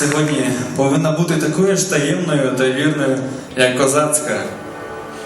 сьогодні повинна бути такою ж таємною та вірною, як козацька.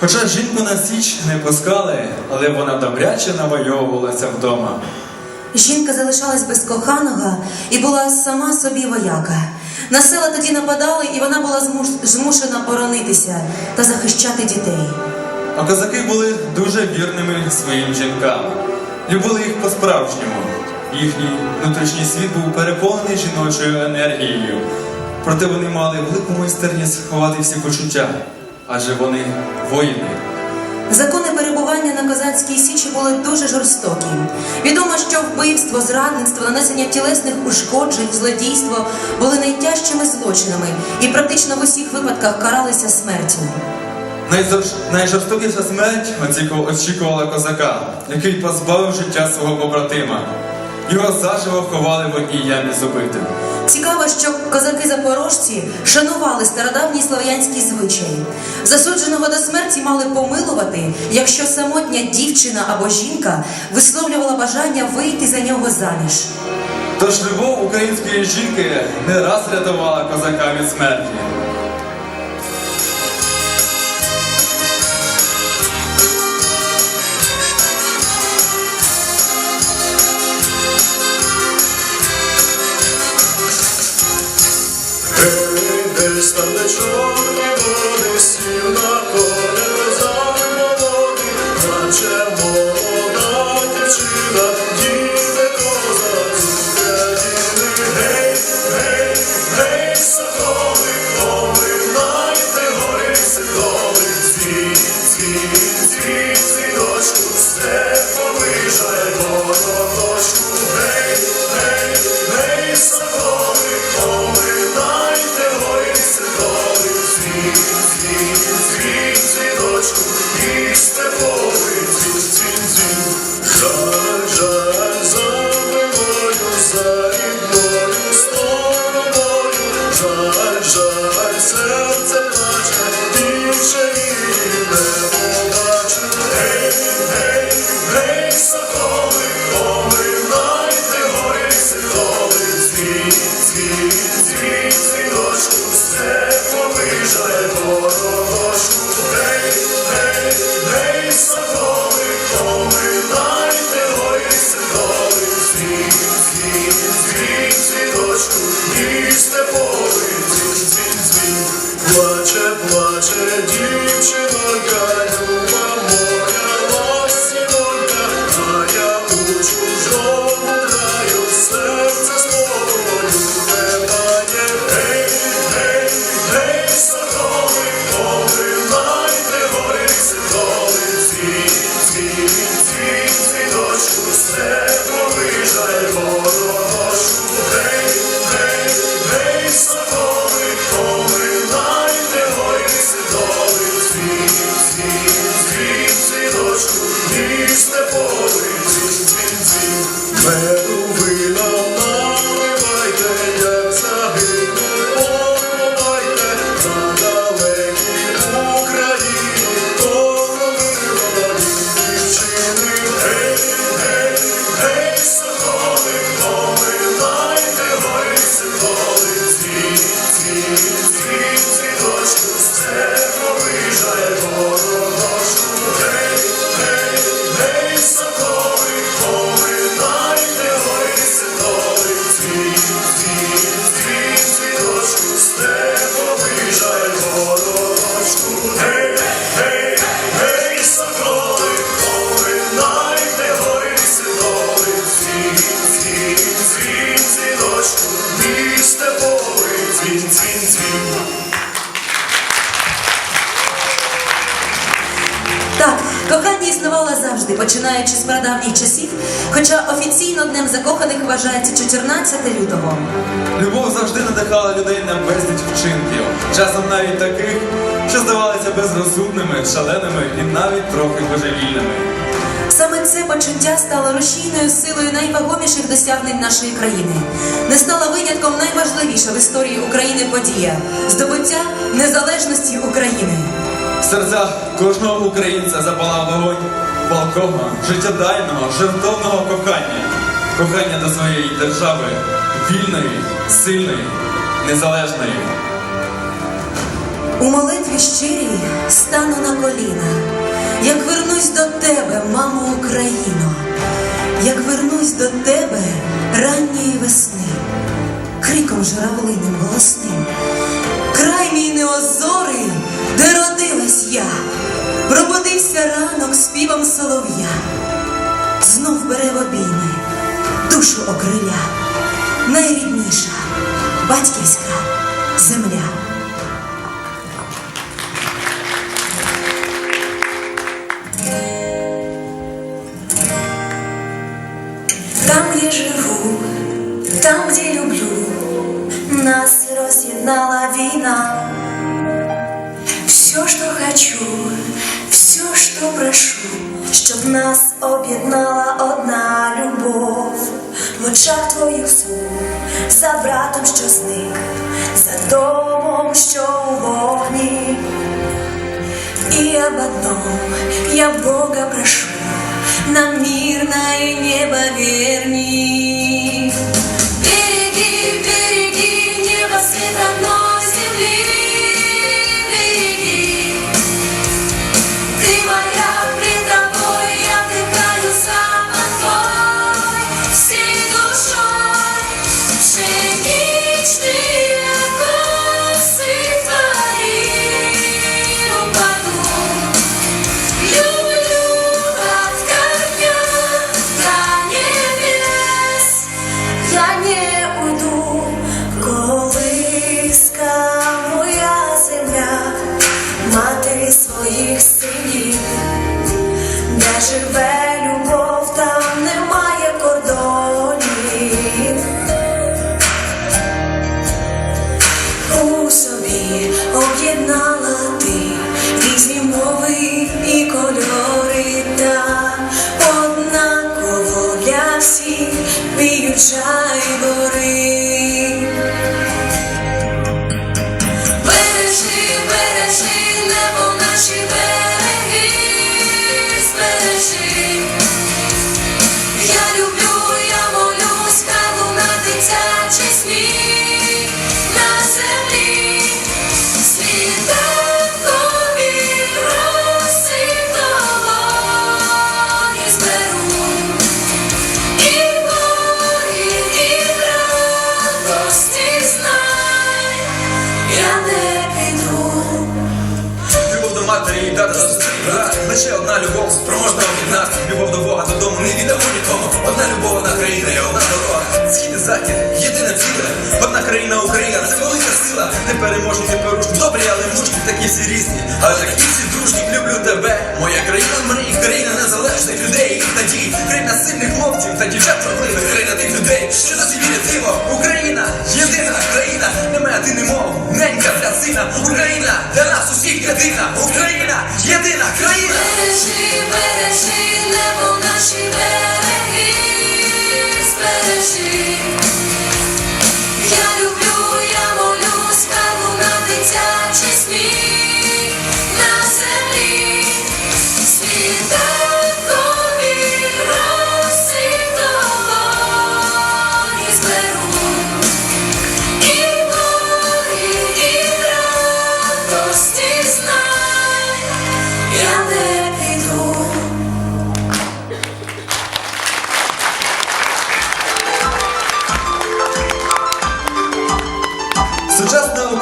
Хоча жінку на січ не пускали, але вона добряче навойовувалася вдома. Жінка залишалась без коханого і була сама собі вояка. На села тоді нападали, і вона була змушена боронитися та захищати дітей. А козаки були дуже вірними своїм жінкам, любили їх по-справжньому. Їхній внутрішній світ був переповнений жіночою енергією. Проте вони мали велику майстерність ховати всі почуття, адже вони воїни. Закони перебування на козацькій січі були дуже жорстокі. Відомо, що вбивство, зрадництво, нанесення тілесних ушкоджень, злодійство були найтяжчими злочинами і практично в усіх випадках каралися смертю. Найжорстокіша смерть очікувала козака, який позбавив життя свого побратима. Його заживо ховали в одній ямі з убитим. Цікаво, що козаки-запорожці шанували стародавній слов'янський звичай. Засудженого до смерті мали помилувати, якщо самотня дівчина або жінка висловлювала бажання вийти за нього заміж. Тож любов української жінки не раз рятувала козака від смерті. Там, чорні води, сів на козак молодий, наче молода дівчина, вважається 14 лютого. Любов завжди надихала людей на безліч вчинків, часом навіть таких, що здавалися безрозумними, шаленими і навіть трохи божевільними. Саме це почуття стало рушійною силою найвагоміших досягнень нашої країни. Не стала винятком найважливіша в історії України подія здобуття незалежності України. В серцях кожного українця запалав вогонь палкого, життєдайного, жертовного кохання, кохання до своєї держави, вільної, сильної, незалежної. У молитві щирій стану на коліна, як вернусь до тебе, мамо Україно, як вернусь до тебе ранньої весни, криком журавлиним голосним, край мій неозорий, де родилась я, пробудився ранок співом солов'я, знов бере в обійми, душу окриля, найрідніша батьківська земля. Там, где живу, там, где люблю, нас разъединала вина. Все, что хочу, все, что прошу, щоб нас об'єднала одна любов. В очах твоїх сум, за братом, що зник, за домом, що у вогні. И об одном я Бога прошу, нам мирное небо верни. Любов спроможна об'єднати Любов до Бога додому не віддамо нікому. Одна любов, одна країна і одна дорога. Схід і захід, єдине ціле Одна країна Україна, це велика сила. Не переможні, не порушні, добрі, але мужні Такі всі різні, але такі всі дружні Люблю тебе, моя країна мрій Країна незалежних людей, їх надій. Країна сильних хлопців та дівчат вродливих Країна тих людей, що досі вірять Україна, єдина країна Немає ти немов, ненька Україна, для нас усіх єдина Україна, єдина країна Бережи, бережи небо наші береги, збережи.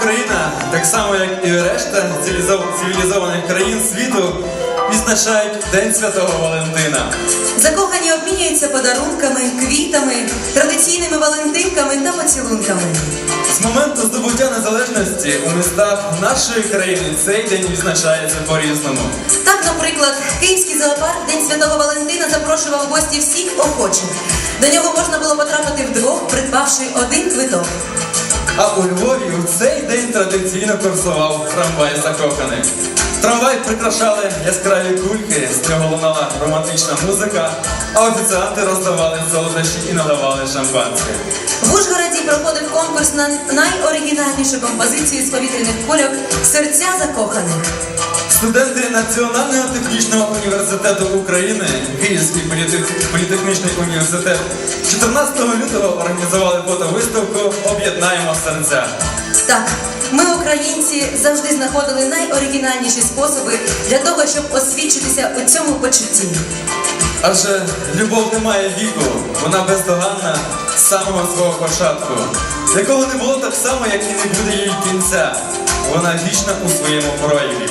Україна, так само як і решта цивілізованих країн світу, відзначають День Святого Валентина. Закохані обмінюються подарунками, квітами, традиційними валентинками та поцілунками. З моменту здобуття незалежності у містах нашої країни цей день відзначається по-різному. Так, наприклад, Київський зоопарк День Святого Валентина запрошував гості всіх охочих. До нього можна було потрапити вдвох, придбавши один квиток. А у Львові у цей день традиційно курсував трамвай закоханих. Трамвай прикрашали яскраві кульки, з нього лунала романтична музика, а офіціанти роздавали солодощі і надавали шампанське. В Ужгороді проходив конкурс на найоригінальнішу композицію з повітряних кульок Серця закоханих. Студенти Національного технічного університету України, Київський політехнічний університет, 14 лютого організували фотовиставку Об'єднаємо серця. Так, ми, українці, завжди знаходили найоригінальніші способи для того, щоб освідчитися у цьому почутті. Адже любов не має віку, вона бездоганна з самого свого початку, якого не було так само, як і не буде її кінця. Вона вічна у своєму прояві.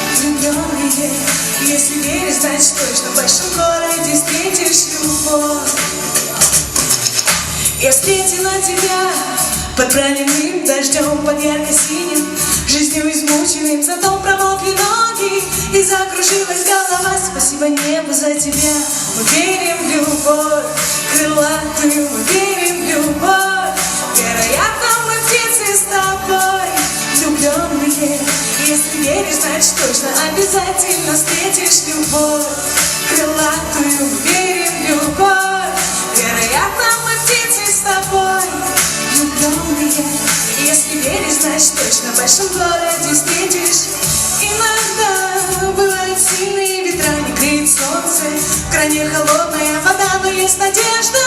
влюбленные. Если верить, значит точно в большом городе встретишь любовь. Я встретила тебя под проливным дождем, под ярко-синим, жизнью измученным, зато промокли ноги и закружилась голова. Спасибо небу за тебя. Мы верим в любовь, крылатую, мы верим в любовь. Значит точно обязательно встретишь любовь. Крылатую, верим любовь. Вероятно, мы птицы с тобой, влюбленные. Если веришь, значит точно в большом городе встретишь. Иногда бывают сильные ветра, не греет солнце, в кране холодная вода, но есть надежда.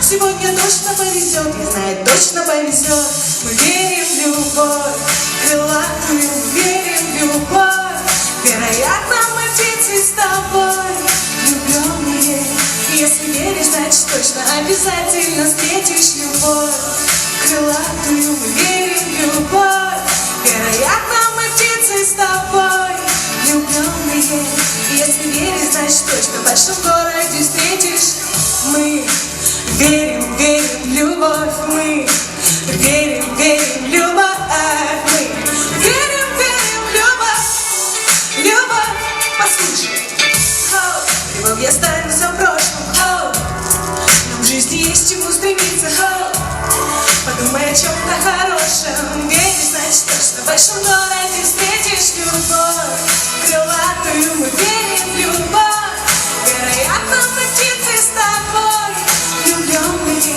Сегодня точно повезет, я знаю, точно повезет. Мы верим в любовь, Вероятно, мы птицы с тобой, влюбленные. Если веришь, значит точно обязательно встретишь любовь. Крылатую мы верим в любовь. Вероятно, мы птицы с тобой, влюбленные. Если веришь, значит точно в большом городе встретишь. Мы верим, верим в любовь. Мы верим, верим в любовь. Мы послушай. Хоу, Любовь я останется в прошлом. Нам жизни есть чему стремиться. Подумай о чем-то хорошем. Веришь, значит точно в большом городе встретишь любовь. Крылатую мы верим в любовь. Вероятно, мы птицы с тобой, влюбленные.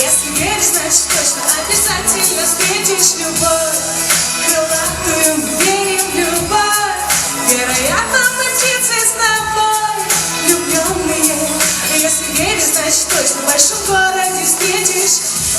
Если веришь, значит точно обязательно встретишь любовь.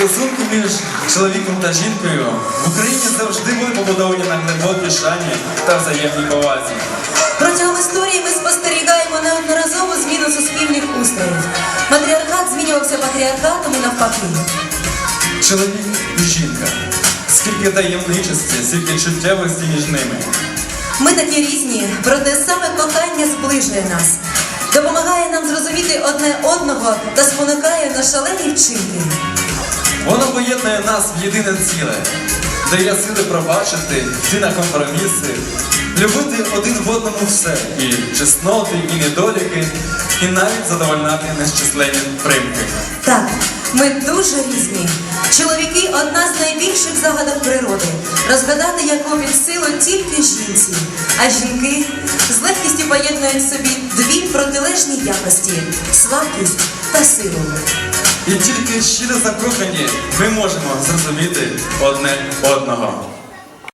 Стосунки між чоловіком та жінкою в Україні завжди були побудовані на глибокій шані та взаємній повазі. Протягом історії ми спостерігаємо неодноразову зміну суспільних устроїв. Матріархат змінювався патріархатом і навпаки. Чоловік і жінка. Скільки таємничості, скільки чуттєвості між ними. Ми такі різні, проте саме кохання зближує нас, допомагає нам зрозуміти одне одного та спонукає на шалені вчинки. Воно поєднує нас в єдине ціле, дає сили пробачити, йти на компроміси, любити один в одному все, і чесноти, і недоліки, і навіть задовольняти нещасливі примки. Так, ми дуже різні. Чоловіки одна з найбільших загадок природи. Розгадати яку під силу тільки жінці. А жінки з легкістю поєднують в собі дві протилежні якості слабкість та силу. І тільки щиро закохані ми можемо зрозуміти одне одного.